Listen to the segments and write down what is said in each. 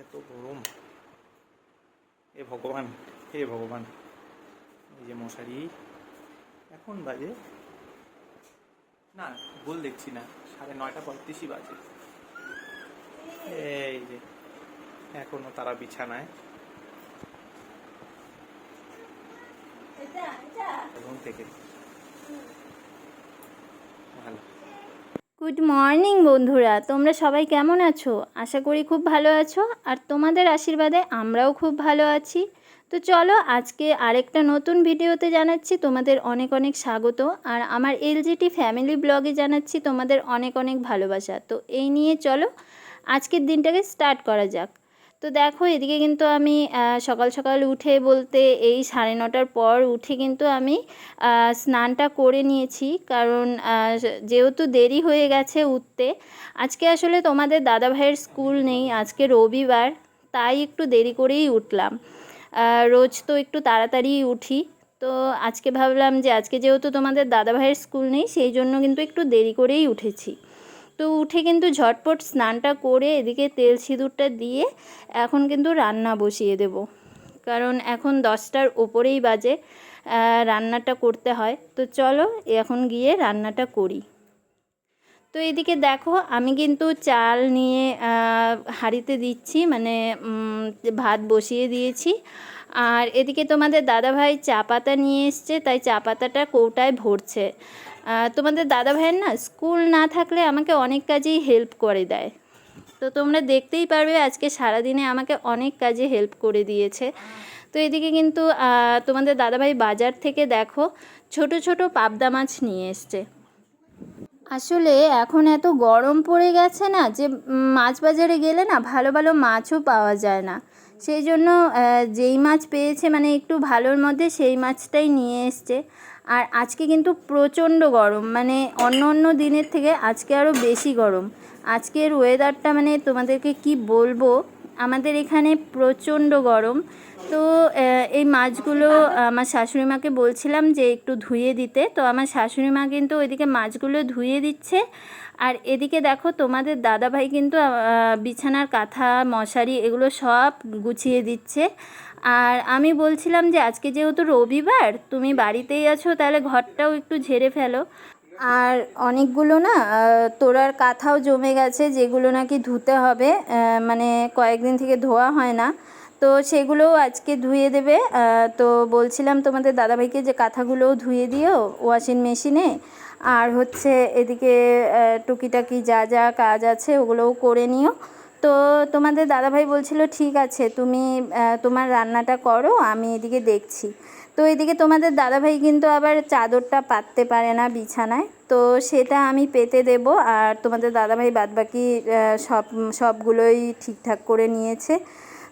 এত গরম। এ ভগবান হে ভগবান। এই যে মশারি। এখন বাজে না ভুল দেখছি না। সাড়ে নয়টা পঁয়ত্রিশই বাজে। এই যে এখনও তারা বিছানায়। ঘুম থেকে। ভালো। গুড মর্নিং বন্ধুরা। তোমরা সবাই কেমন আছো? আশা করি খুব ভালো আছো। আর তোমাদের আশীর্বাদে আমরাও খুব ভালো আছি। তো চলো, আজকে আরেকটা নতুন ভিডিওতে জানাচ্ছি তোমাদের অনেক অনেক স্বাগত। আর আমার এলজিটি ফ্যামিলি ব্লগে জানাচ্ছি তোমাদের অনেক অনেক ভালোবাসা। তো এই নিয়ে চলো, আজকের দিনটাকে স্টার্ট করা যাক। তো দেখো, এদিকে কিন্তু আমি সকাল সকাল উঠে বলতে এই সাড়ে নটার পর উঠে কিন্তু আমি স্নানটা করে নিয়েছি। কারণ যেহেতু দেরি হয়ে গেছে উঠতে, আজকে আসলে তোমাদের দাদা ভাইয়ের স্কুল নেই, আজকে রবিবার, তাই একটু দেরি করেই উঠলাম। রোজ তো একটু তাড়াতাড়ি উঠি। তো আজকে ভাবলাম যে, আজকে যেহেতু তোমাদের দাদা ভাইয়ের স্কুল নেই, সেই জন্য কিন্তু একটু দেরি করেই উঠেছি। তো উঠে কিন্তু ঝটপট স্নানটা করে এদিকে তেল সিঁদুরটা দিয়ে এখন কিন্তু রান্না বসিয়ে দেব। কারণ এখন দশটার ওপরেই বাজে রান্নাটা করতে হয়। তো চলো এখন গিয়ে রান্নাটা করি। তো এদিকে দেখো, আমি কিন্তু চাল নিয়ে হাঁড়িতে দিচ্ছি মানে ভাত বসিয়ে দিয়েছি। আর এদিকে তোমাদের দাদাভাই চা পাতা নিয়ে এসছে, তাই চা পাতাটা কৌটায় ভরছে। তোমাদের দাদাভাইয়ের না স্কুল না থাকলে আমাকে অনেক কাজেই হেল্প করে দেয়। তো তোমরা দেখতেই পারবে আজকে সারাদিনে আমাকে অনেক কাজে হেল্প করে দিয়েছে। তো এদিকে কিন্তু তোমাদের দাদাভাই বাজার থেকে দেখো, ছোট ছোট পাবদা মাছ নিয়ে এসছে। আসলে এখন এত গরম পড়ে গেছে না যে মাছ বাজারে গেলে না ভালো ভালো মাছও পাওয়া যায় না। সেই জন্য যেই মাছ পেয়েছে মানে একটু ভালোর মধ্যে সেই মাছটাই নিয়ে এসছে। আর আজকে কিন্তু প্রচণ্ড গরম মানে অন্য অন্য দিনের থেকে আজকে আরও বেশি গরম। আজকের ওয়েদারটা মানে তোমাদেরকে কি বলব, আমাদের এখানে প্রচণ্ড গরম। তো এই মাছগুলো আমার শাশুড়ি মাকে বলছিলাম যে একটু ধুয়ে দিতে। তো আমার শাশুড়ি মা কিন্তু ওইদিকে মাছগুলো ধুয়ে দিচ্ছে। আর এদিকে দেখো তোমাদের দাদাভাই কিন্তু বিছানার কাঁথা, মশারি এগুলো সব গুছিয়ে দিচ্ছে। আর আমি বলছিলাম যে আজকে যেহেতু রবিবার, তুমি বাড়িতেই আছো, তাহলে ঘরটাও একটু ঝেড়ে ফেলো। আর অনেকগুলো না তোরার কাঁথাও জমে গেছে, যেগুলো নাকি ধুতে হবে মানে কয়েকদিন থেকে ধোয়া হয় না। তো সেগুলোও আজকে ধুয়ে দেবে। তো বলছিলাম তোমাদের দাদাভাইকে যে কাঁথাগুলোও ধুয়ে দিও ওয়াশিং মেশিনে আর হচ্ছে এদিকে টুকিটাকি যা যা কাজ আছে, ওগুলোও করে নিও। তো তোমাদের দাদাভাই বলছিল, ঠিক আছে, তুমি তোমার রান্নাটা করো, আমি এদিকে দেখছি। তো এদিকে তোমাদের দাদাভাই কিন্তু আবার চাদরটা পাততে পারে না বিছানায়। তো সেটা আমি পেতে দেব, আর তোমাদের দাদাভাই বাদবাকি সব, সবগুলোই ঠিকঠাক করে নিয়েছে।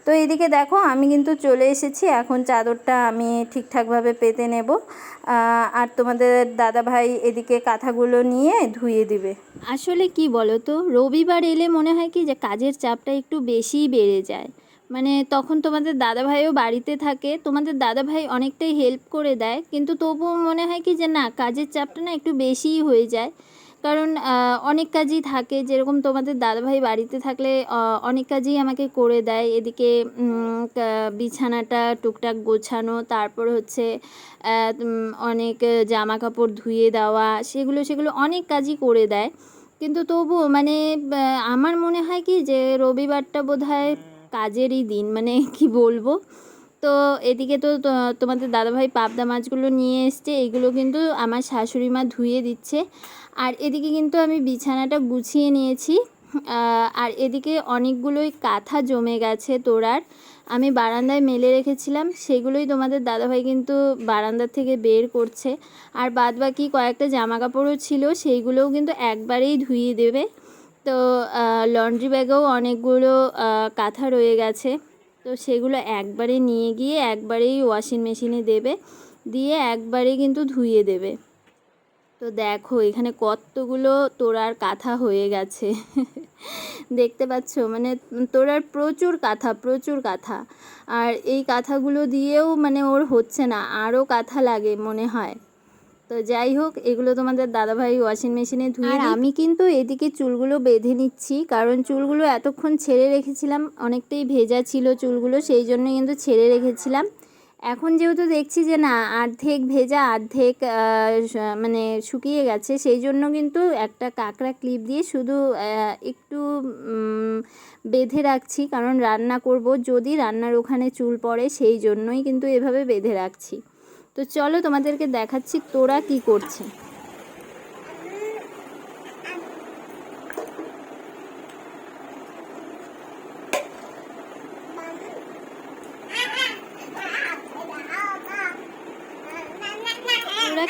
তো এদিকে দেখো, আমি কিন্তু চলে এসেছি। এখন চাদরটা আমি ঠিকঠাকভাবে পেতে নেব। আর তোমাদের দাদাভাই এদিকে কাঁথাগুলো নিয়ে ধুয়ে দিবে। আসলে কি বলো তো রবিবার এলে মনে হয় কি যে কাজের চাপটা একটু বেশিই বেড়ে যায়। মানে তখন তোমাদের দাদাভাইও বাড়িতে থাকে, তোমাদের দাদাভাই অনেকটাই হেল্প করে দেয়। কিন্তু তবুও মনে হয় কি যে না, কাজের চাপটা না একটু বেশিই হয়ে যায়। কারণ অনেক কাজই থাকে। যেরকম তোমাদের দাদাভাই বাড়িতে থাকলে অনেক কাজই আমাকে করে দেয়। এদিকে বিছানাটা টুকটাক গোছানো, তারপর হচ্ছে অনেক জামা কাপড় ধুয়ে দেওয়া, সেগুলো সেগুলো অনেক কাজই করে দেয়। কিন্তু তবুও মানে আমার মনে হয় কি যে, রবিবারটা বোধহয় কাজেরই দিন। মানে কি বলব? তো এদিকে তো তোমাদের দাদাভাই পাবদা মাছগুলো নিয়ে এসছে, এগুলো কিন্তু আমার শাশুড়ি মা ধুয়ে দিচ্ছে। আর এদিকে কিন্তু আমি বিছানাটা গুছিয়ে নিয়েছি আর এদিকে অনেকগুলোই কাঁথা জমে গেছে তোরার আমি বারান্দায় মেলে রেখেছিলাম, সেগুলোই তোমাদের দাদাভাই কিন্তু বারান্দার থেকে বের করছে। আর বাদ বাকি কয়েকটা জামা কাপড়ও ছিল, সেইগুলোও কিন্তু একবারেই ধুয়ে দেবে। তো লন্ড্রি ব্যাগেও অনেকগুলো কাঁথা রয়ে গেছে। তো সেগুলো একবারে নিয়ে গিয়ে একবারেই ওয়াশিং মেশিনে দেবে, দিয়ে একবারে কিন্তু ধুয়ে দেবে। তো দেখো, এখানে কতগুলো তোরার কাঁথা হয়ে গেছে। দেখতে পাচ্ছ? মানে তোরার প্রচুর কাঁথা প্রচুর কাঁথা। আর এই কাঁথাগুলো দিয়েও মানে ওর হচ্ছে না, আরও কাঁথা লাগে মনে হয়। তো যাই হোক এগুলো তোমাদের দাদাভাই ওয়াশিং মেশিনে ধুয়ে আর আমি কিন্তু এদিকে চুলগুলো বেঁধে নিচ্ছি কারণ চুলগুলো এতক্ষণ ছেড়ে রেখেছিলাম অনেকটাই ভেজা ছিল চুলগুলো সেই জন্য কিন্তু ছেড়ে রেখেছিলাম। এখন যেহেতু দেখছি যে না অর্ধেক ভেজা অর্ধেক মানে শুকিয়ে গেছে সেই জন্য কিন্তু একটা কাঁকড়া ক্লিপ দিয়ে শুধু একটু বেঁধে রাখছি কারণ রান্না করব যদি রান্নার ওখানে চুল পড়ে সেই জন্যই কিন্তু এভাবে বেঁধে রাখছি। তো চলো তোমাদেরকে দেখাচ্ছি তোরা কি করছে।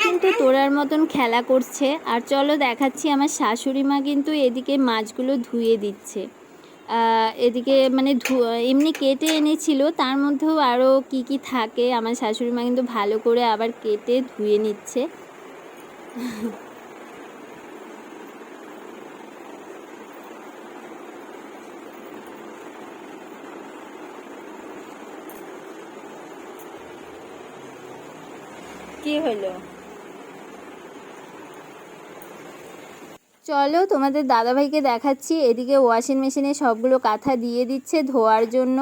কিন্তু তোরার মতন খেলা করছে। আর চলো দেখাচ্ছি আমার শাশুড়ি মা কিন্তু এদিকে মাছগুলো ধুয়ে দিচ্ছে। এদিকে মানে এমনি কেটে এনেছিল, তার মধ্যেও আরও কি কি থাকে, আমার শাশুড়ি মা কিন্তু ভালো করে আবার কেটে ধুয়ে নিচ্ছে। কি হলো? চলো তোমাদের দাদাভাইকে দেখাচ্ছি। এদিকে ওয়াশিং মেশিনে সবগুলো কাঁথা দিয়ে দিচ্ছে ধোয়ার জন্য।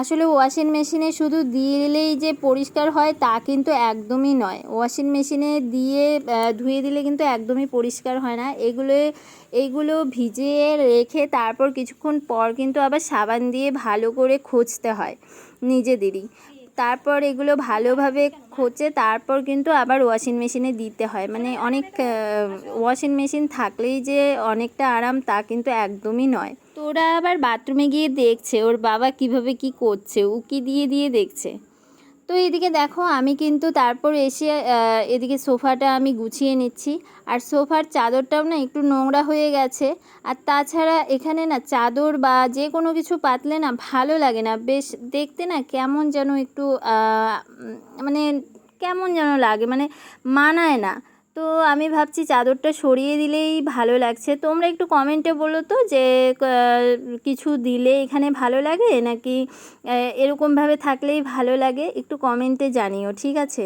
আসলে ওয়াশিং মেশিনে শুধু দিলেই যে পরিষ্কার হয় তা কিন্তু একদমই নয়। ওয়াশিং মেশিনে দিয়ে ধুয়ে দিলে কিন্তু একদমই পরিষ্কার হয় না। এগুলো এইগুলো ভিজিয়ে রেখে তারপর কিছুক্ষণ পর কিন্তু আবার সাবান দিয়ে ভালো করে খুঁজতে হয় নিজেদেরই। তারপর এগুলো ভালোভাবে খোঁচে তারপর কিন্তু আবার ওয়াশিং মেশিনে দিতে হয়। মানে অনেক ওয়াশিং মেশিন থাকলেই যে অনেকটা আরাম তা কিন্তু একদমই নয়। তোরা আবার বাথরুমে গিয়ে দেখছে, ওর বাবা কীভাবে কি করছে, উকি দিয়ে দিয়ে দেখছে। তো এদিকে দেখো, আমি কিন্তু তারপর এসে এদিকে সোফাটা আমি গুছিয়ে নিচ্ছি। আর সোফার চাদরটাও না একটু নোংরা হয়ে গেছে। আর তাছাড়া এখানে না চাদর বা যে কোনো কিছু পাতলে না ভালো লাগে না। বেশ দেখতে না কেমন যেন একটু মানে কেমন যেন লাগে মানে মানায় না। তো আমি ভাবছি চাদরটা সরিয়ে দিলেই ভালো লাগছে। তোমরা একটু কমেন্টে বলো তো যে কিছু দিলে এখানে ভালো লাগে নাকি এরকমভাবে থাকলেই ভালো লাগে? একটু কমেন্টে জানিও, ঠিক আছে?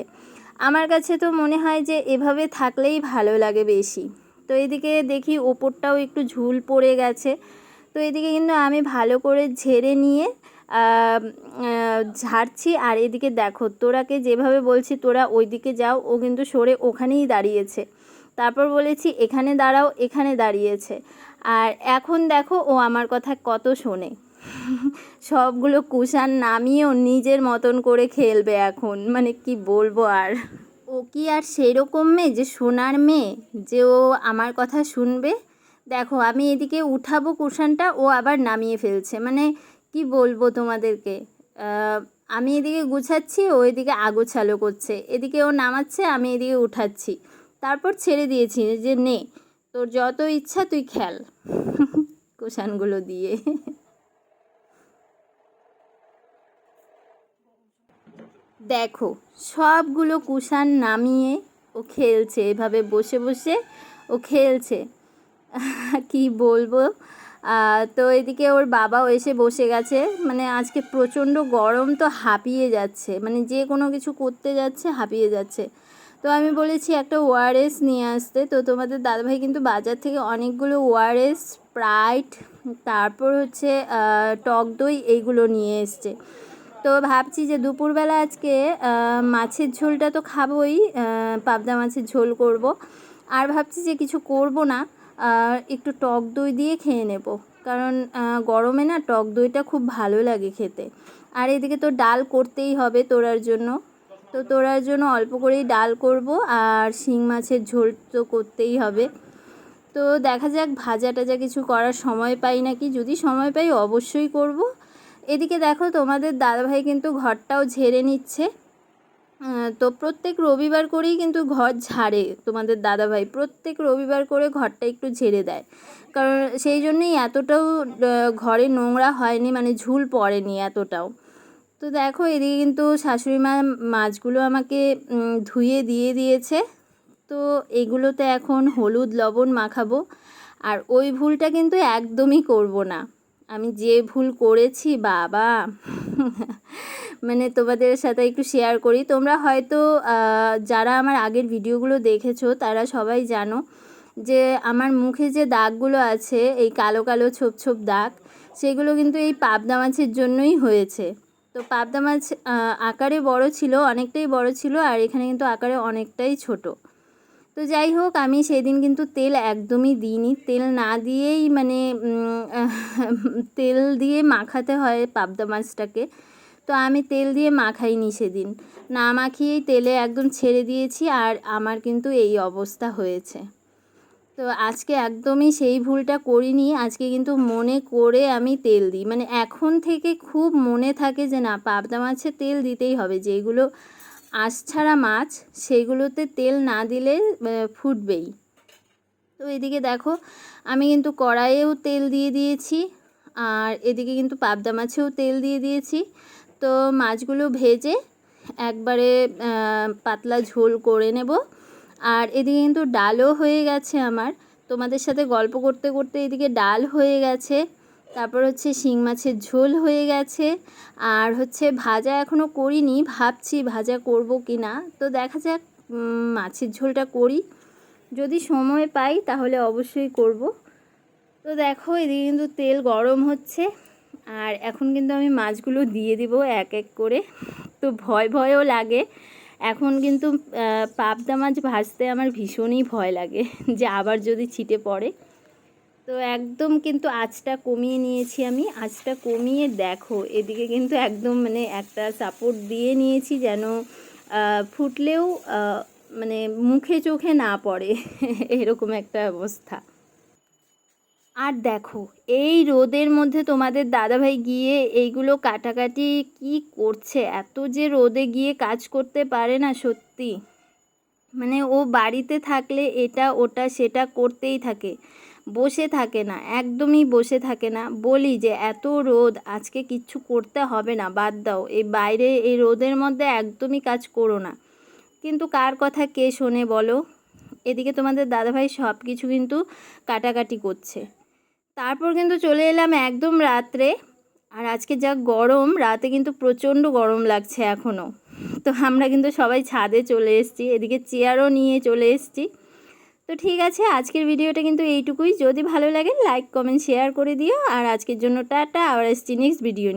আমার কাছে তো মনে হয় যে, এভাবে থাকলেই ভালো লাগে বেশি। তো এদিকে দেখি ওপরটাও একটু ঝুল পড়ে গেছে। তো এদিকে কিন্তু আমি ভালো করে ঝেড়ে নিয়ে ঝাড়ছি। আর এদিকে দেখো, তোরাকে যেভাবে বলছি, তোরা ওইদিকে যাও, ও কিন্তু সরে ওখানেই দাঁড়িয়েছে। তারপর বলেছি, এখানে দাঁড়াও, এখানে দাঁড়িয়েছে। আর এখন দেখো, ও আমার কথা কত শোনে। সবগুলো কুশান নামিয়েও নিজের মতন করে খেলবে এখন। মানে কি বলব আর? ও কি আর সেরকম মেয়ে যে সোনার মেয়ে, যে ও আমার কথা শুনবে? দেখো, আমি এদিকে উঠাবো কুশানটা ও আবার নামিয়ে ফেলছে। মানে কি বলব তোমাদেরকে? আমি এদিকে গুছাচ্ছি, ও এদিকে আগোছালো করছে। এদিকে ও নামাচ্ছে, আমি এদিকে উঠাচ্ছি। তারপর ছেড়ে দিয়েছি যে, নে, তোর যত ইচ্ছা তুই খেল। কুশানগুলো দিয়ে। দেখো, সবগুলো কুশান নামিয়ে ও খেলছে। এভাবে বসে বসে ও খেলছে। কি বলব? তো এদিকে ওর বাবাও এসে বসে গেছে। মানে আজকে প্রচণ্ড গরম তো হাঁপিয়ে যাচ্ছে। মানে যে কোনো কিছু করতে যাচ্ছে, হাঁপিয়ে যাচ্ছে। তো আমি বলেছি একটা ওআরএস নিয়ে আসতে। তো তোমাদের দাদাভাই কিন্তু বাজার থেকে অনেকগুলো ওআরএস স্প্রাইট তারপর হচ্ছে টক দই এইগুলো নিয়ে এসছে। তো ভাবছি যে দুপুরবেলা আজকে মাছের ঝোলটা তো খাবোই পাবদা মাছের ঝোল করব। আর ভাবছি যে কিছু করব না। একটু টক দই দিয়ে খেয়ে নেব। কারণ গরমে না টক দইটা খুব ভালো লাগে খেতে। আর এদিকে তো ডাল করতেই হবে তোরার জন্য। তো তোরার জন্য অল্প করেই ডাল করব আর শিং মাছের ঝোল তো করতেই হবে। তো দেখা যাক, ভাজা টাজা কিছু করার সময় পাই নাকি। যদি সময় পাই অবশ্যই করব। এদিকে দেখো তোমাদের দাদাভাই কিন্তু ঘরটাও ঝেড়ে নিচ্ছে। তো প্রত্যেক রবিবার করেই কিন্তু ঘর ঝাড়ে তোমাদের দাদাভাই। প্রত্যেক রবিবার করে ঘরটা একটু ঝেড়ে দেয়। কারণ সেই জন্যই এতটাও ঘরে নোংরা হয়নি মানে ঝুল পড়েনি এতটাও। তো দেখো, এদিকে কিন্তু শাশুড়ি মা মাছগুলো আমাকে ধুয়ে দিয়ে দিয়েছে। তো এগুলোতে এখন হলুদ লবণ মাখাবো। আর ওই ভুলটা কিন্তু একদমই করব না। আমি যে ভুল করেছি, বাবা। মানে তোমাদের সাথে একটু শেয়ার করি। তোমরা হয়তো যারা আমার আগের ভিডিওগুলো দেখেছ, তারা সবাই জানো যে আমার মুখে যে দাগগুলো আছে, এই কালো কালো ছোপ ছোপ দাগ, সেগুলো কিন্তু এই পাবদা মাছের জন্যই হয়েছে। তো পাবদা মাছ আকারে বড় ছিল, অনেকটাই বড় ছিল, আর এখানে কিন্তু আকারে অনেকটাই ছোট। তো যাই হোক, আমি সেদিন কিন্তু তেল একদমই দিইনি। তেল না দিয়েই মানে তেল দিয়ে মাখাতে হয় পাবদা মাছটাকে। তো আমি তেল দিয়ে মাখাইনি সেদিন। না মাখিয়েই তেলে একদম ছেড়ে দিয়েছি আর আমার কিন্তু এই অবস্থা হয়েছে। তো আজকে একদমই সেই ভুলটা করিনি। আজকে কিন্তু মনে করে আমি তেল দিই। মানে এখন থেকে খুব মনে থাকে যে না, পাবদা মাছে তেল দিতেই হবে। যেগুলো আঁশ ছাড়া মাছ সেগুলোতে তেল না দিলে ফুটবেই। তো এদিকে দেখো, আমি কিন্তু কড়াইয়েও তেল দিয়ে দিয়েছি, আর এদিকে কিন্তু পাবদা মাছেও তেল দিয়ে দিয়েছি। তো মাছগুলো ভেজে একবারে পাতলা ঝোল করে নেব। আর এদিকে কিন্তু ডালও হয়ে গেছে আমার। তোমাদের সাথে গল্প করতে করতে এদিকে ডাল হয়ে গেছে। তারপর হচ্ছে শিং মাছের ঝোল হয়ে গেছে। আর হচ্ছে ভাজা এখনও করিনি, ভাবছি ভাজা করব কি না তো দেখা যাক মাছের ঝোলটা করি। যদি সময় পাই তাহলে অবশ্যই করব। তো দেখো, এদিকে কিন্তু তেল গরম হচ্ছে। আর এখন কিন্তু আমি মাছগুলো দিয়ে দিব এক এক করে। তো ভয় ভয়ও লাগে। এখন কিন্তু পাবদা মাছ ভাজতে আমার ভীষণই ভয় লাগে। যে আবার যদি ছিটে পড়ে। তো একদম কিন্তু আঁচটা কমিয়ে নিয়েছি আমি। আঁচটা কমিয়ে দেখো, এদিকে কিন্তু একদম মানে একটা সাপোর্ট দিয়ে নিয়েছি যেন ফুটলেও মানে মুখে চোখে না পড়ে, এরকম একটা অবস্থা। আর দেখো, এই রোদের মধ্যে তোমাদের দাদাভাই গিয়ে এইগুলো কাটাকাটি কি করছে? এত যে রোদে গিয়ে কাজ করতে পারে না সত্যি। মানে ও বাড়িতে থাকলে এটা, ওটা, সেটা করতেই থাকে। বসে থাকে না, একদমই বসে থাকে না। বলি যে, এত রোদ, আজকে কিচ্ছু করতে হবে না, বাদ দাও। এই বাইরে এই রোদের মধ্যে একদমই কাজ করো না। কিন্তু কার কথা কে শোনে বলো? এদিকে তোমাদের দাদাভাই সব কিছু কিন্তু কাটাকাটি করছে। তারপর কিন্তু চলে এলাম একদম রাত্রে। আর আজকে যা গরম, রাতে কিন্তু প্রচণ্ড গরম লাগছে এখনও তো আমরা কিন্তু সবাই ছাদে চলে এসেছি। এদিকে চেয়ারও নিয়ে চলে এসেছি। তো ঠিক আছে, আজকের ভিডিওটা কিন্তু এইটুকুই। যদি ভালো লাগে লাইক কমেন্ট শেয়ার করে দিও। আর আজকের জন্য টাটা আর আসছি নেক্সট ভিডিও